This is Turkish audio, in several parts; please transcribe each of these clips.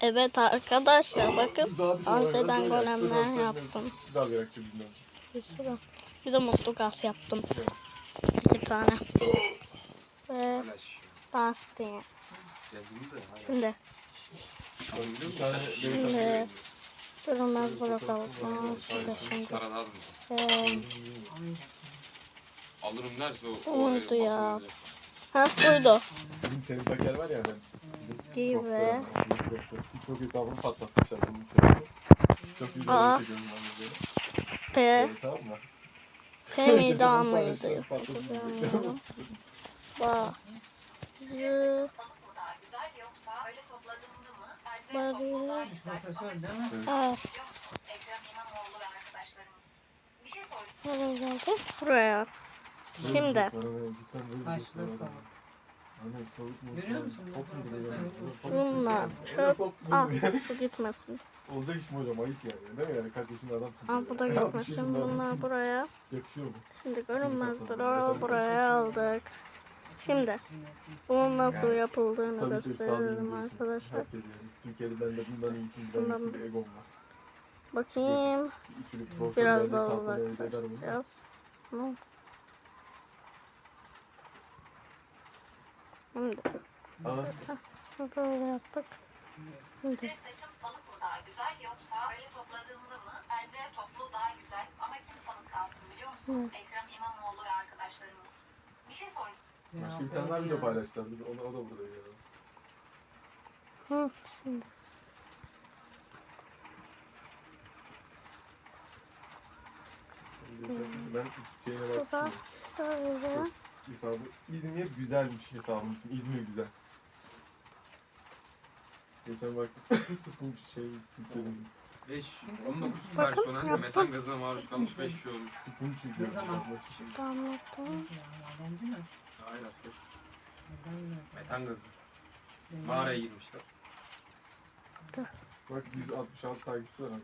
Evet arkadaşlar bakın Anseden golemler yaptım. Bir sürü. Bir de mutlu gaz yaptım. İki tane. Ve dans diye. Şimdi Şimdi- durmaz bırakalım. Şimdi Alırım derse o oraya ya. ha buydu. Bizim Senin Baker var ya ben. Ama, bizim profesör. TikTok hesabını patlatmışlar. bunun şeyini. Çok güzel Aa. bir ben de böyle. P. Evet, tamam mı? P miydi A mıydı? patladım. Hatırlamıyorum. Bak. Zı- Barı- Profesör değil mi? Geldi? Buraya. Şimdi. bir Saçlı salak. Görüyor musun bu Top mu profesörü? duruyor? Top Bunlar mu duruyor? çöp. Duruyor? bu gitmesin. Olacak iş mi hocam? Ayıp yani. Değil mi yani? Kaç yaşında adamsın sen bu da gitmesin. Bunlar buraya. Yakışıyor mu? Şimdi görünmez durağı buraya aldık. Şimdi bunun nasıl yapıldığını biliyorsun. arkadaşlar. Herkes yani. Türkiye'de bende bundan iyisi Bundan- ben bir egom var. Bakayım. Biraz daha tahtada evde eder Şimdi Aa, böyle yaptık. Şimdi seçim salık mı daha güzel yoksa öyle topladığımda mı? Bence toplu daha güzel ama kim salık kalsın biliyor musunuz? Ekrem İmamoğlu ve arkadaşlarımız. Bir şey sorayım. Başka bir tane daha video paylaştılar. O da, o da burada ya. hı, şimdi Ben şeyine da baktım. böyle. Hesabı. İzmir güzelmiş hesabım için. İzmir güzel. Geçen baktım. Sıkım şey yükledim. 5, 19 Bakın, personel yaptım. metan gazına maruz kalmış 5 kişi olmuş. Sıkım çünkü. Ne zaman? Damlattım. Madenci mi? Hayır asker. Metan gazı. Mağaraya girmişler. Bak 166 takipçisi var adam.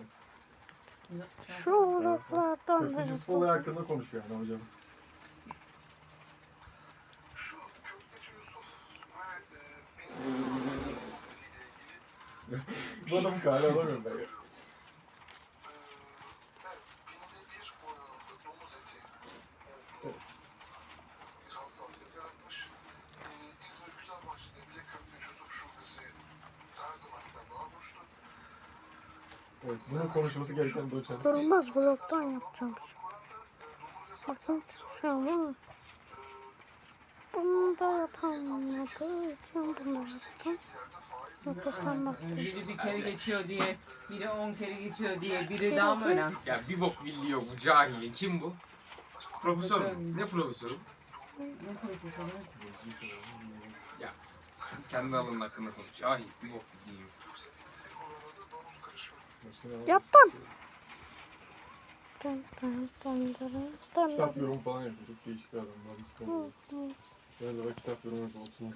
Şu uzaklardan da Köfteci Yusuf olayı hakkında konuşuyor yani hocamız. Şu Köfteci Yusuf ve e, benim ile ilgili Bu adamı kale alamıyorum ben ya. e, ben binde bir oranında domuz eti olduğu bir hassasiyet yaratmış. E, İzmir Güzelbaşı'da bile Köfteci Yusuf şubesi her zamankinden daha boştu. Evet, bunun konuşması gereken doçent. Durmaz bloktan yapacağım. Yasak. Bakın şu an değil mi? Bunu da yapamadığı için bunu yaptım. Yerde Biri bir kere geçiyor diye, biri on kere geçiyor diye, biri daha mı önemsiz? Ya bir bok bildiği yok bu cahili. Kim bu? Profesör mü? Ne profesörü? Ne profesörü? Kendi alanının hakkında konuş. Cahil. Bir bok bildiği yok. Yaptım. Dın dın dın dın dın Kitap yorum falan yapıyorduk. Değişik adamlar. Hı. Böyle bak kitap yorumu yapıyor.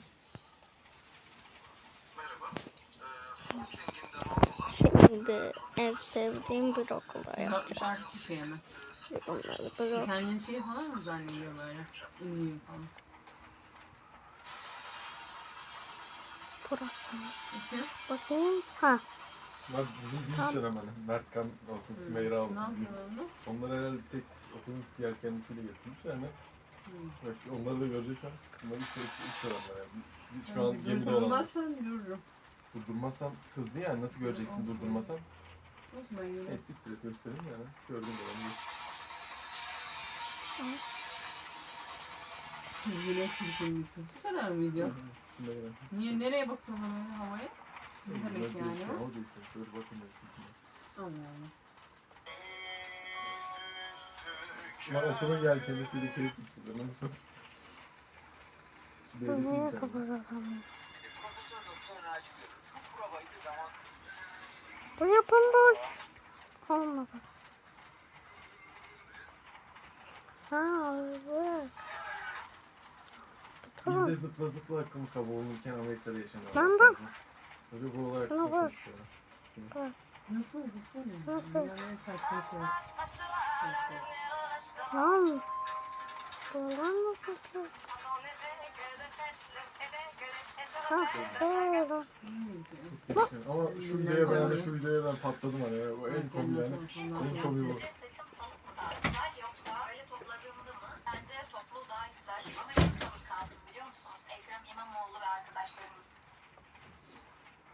Şimdi en sevdiğim bir okulda yapacağız. Farklı şey mi? Onları böyle Kendini şey falan mı zannediyor böyle? Ünlüyüm falan. burası. Bakayım. Ha. Bunlar bizim bir sürü hemen. Mertkan olsun, Sümeyra Ne olsun. yaptın onu? Onlar herhalde tek okulun diğer kendisiyle getirmiş yani. Bak onları da göreceksen bunlar üç üç yani. Biz şu an gemide olan. Durdurmazsan dururum. Durdurmazsan hızlı yani nasıl göreceksin durdurmasan? Nasıl ben yine? Ne siktir et göstereyim yani. Gördüm ben Yine çirkin bir kız. Kadar mı video? Şimdi gelen. Niye, nereye bakıyorsun öyle havaya? Ne demek yani? Ne olacaksın? Şöyle bakın ya. Allah Allah. Lan okulun yelkenlisiyle keyif tutuyor. Nasıl? Şu devletin niye imkanı. kapatalım? Bu yapıldı. Olmadı. Ha evet. Biz de zıpla zıpla hakkımı kavururken Amerika'da yaşamak. Ben. Tabii bu olarak Şuna çok bak. hoş ya. Nasıl zıplamıyor? Nasıl? Dünyanın Şundan mı kötü? Ama şu videoya ben şu videoya ben patladım hani ya. Bu en komik yani. En komik bu.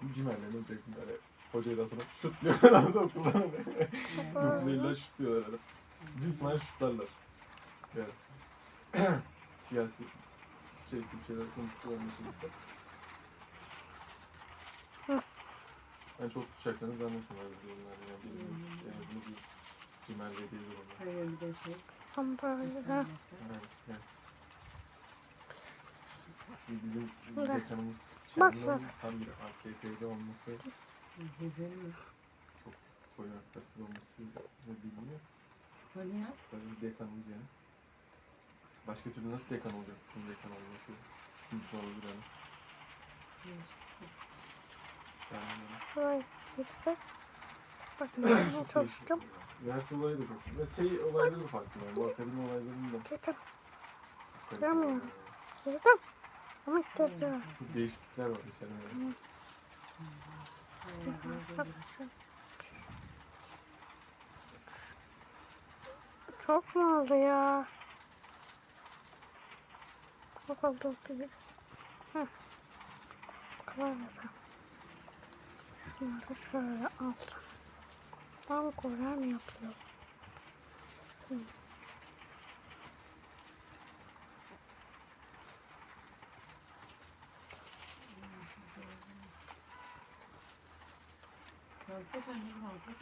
Bu cimerlerin teknik böyle hocayı da sana şut diyorlar az okuldan. 950'den şut diyorlar herhalde. Büyük falan şutlarlar. Yani. Siyasi içerikli bir şeyler konuştu olmasıysa. Hı. Ben çok tutacaklarını zannetmiyorum öyle durumlar yani. Bilmiyorum. Yani bunu bir Cimerle değil onlar. Hayır bir de şey. Tam böyle. Ha. Evet, evet. Bizim dekanımız Bak Şenol sen. tam bir AKP'de olması, mi? koyu hakikaten olması ne bilmiyor. Hadi ya. Böyle bir dekanımız yani. Başka türlü nasıl dekan olacak? Bunun dekan olması mümkün olabilir yani. Şuraya gitsek. Bak ben çalıştım. Üniversite olayı da çok. Ve şey olayları da farklı yani. Bu akademi olaylarının da. Çekim. farklı Görmüyor yani. Çekim. Ama ihtiyacı var. Çok değişiklikler var içeride. Çok mu oldu ya? Bakalım doktor bir. Hı. Klavye. Şunları şöyle aldım. Tam koran yapıyor.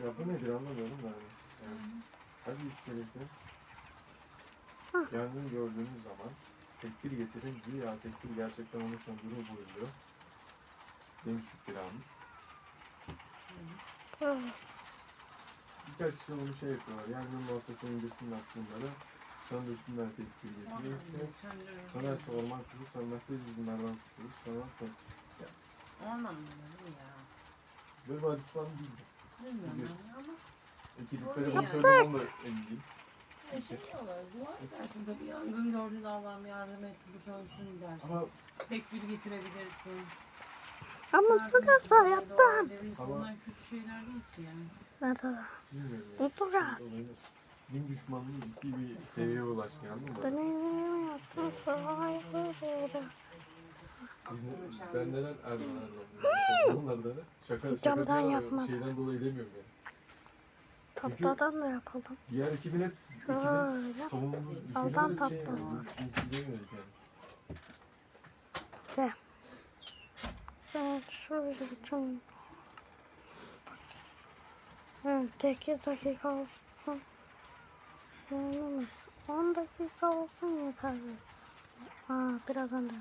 Ya bu nedir anlamıyorum ben. Hani. Yani, hadi içerikte. Yangın gördüğünüz zaman tekbir getirin zira tekbir gerçekten onun sonucunu buyuruyor. Demiş Şükrü. Böyle. Birkaç kişi onu şey yapıyorlar. Yangının ortasına indirsinler bunları. Söndürsünler tekbir getiriyor. Sönerse orman kurur, sönmezse biz bunlardan falan. falan. Orman mı değil ya? Böyle bir hadis falan değildi. Bilmiyorum Biliyorsun. ben ama. İki bunu yani. söyledim onu da emin değilim. Diyorlar, dua edersin tabii yangın gördün Allah'ım yardım et bu sönsün dersin. Ama Tekbir getirebilirsin. Ama Yardım etmeye yaptım. dua edebilirsin. Ama- Bunlar kötü şeyler değil ki yani. Nerede? bilmiyorum ya. Olayı- Din düşmanlığı ciddi bir seviyeye ulaştı anladın mı? Ben evimi yaptım. Sonra yapıyorum. Biz ne, ben neden Erdoğan Erdoğan diyorum. Onlar da ne? Şaka, şaka Camdan diyorlar. Şeyden dolayı demiyorum yani. Tatlıdan da yapalım. Diğer ekibin hep Şöyle. savunduğu Aldan tatlı. yönelik yani. Ben şöyle bütün... Evet, 8 dakika olsun. Yani 10 dakika olsun yeterli. Aa, biraz önce.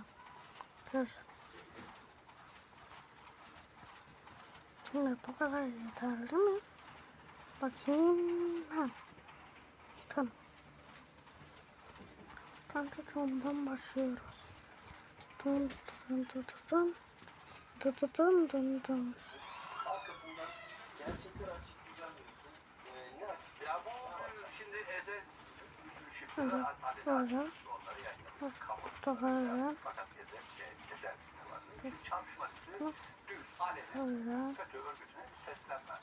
Dur. Şimdi bu kadar yeterli mi? Bakayım. Ha. Tamam. Kanka tomdan başlıyoruz. Dum dum dum dum dum dum dum dum. Arkasından gerçekler açıklayacağım diyorsun. Ee, ne açıklayacağım? Ya bu şimdi Eze Hı hı. Doğru. Doğru. Çalışması düz. Böyle. FETÖ örgütüne bir seslenme.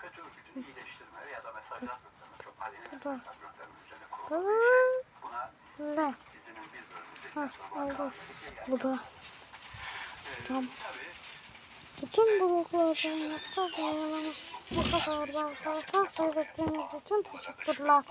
FETÖ örgütünü iyileştirme ya da mesaj attıklarına çok da. mesajlar gönderme üzerine kurulu bir şey. Buna Böyle. dizinin bir bölümünde oldu. Bu da. Ee, Tamam. Tabii Bütün bloklardan yapacağız. Bu kadar da arkadaşlar. Seyrettiğiniz için teşekkürler.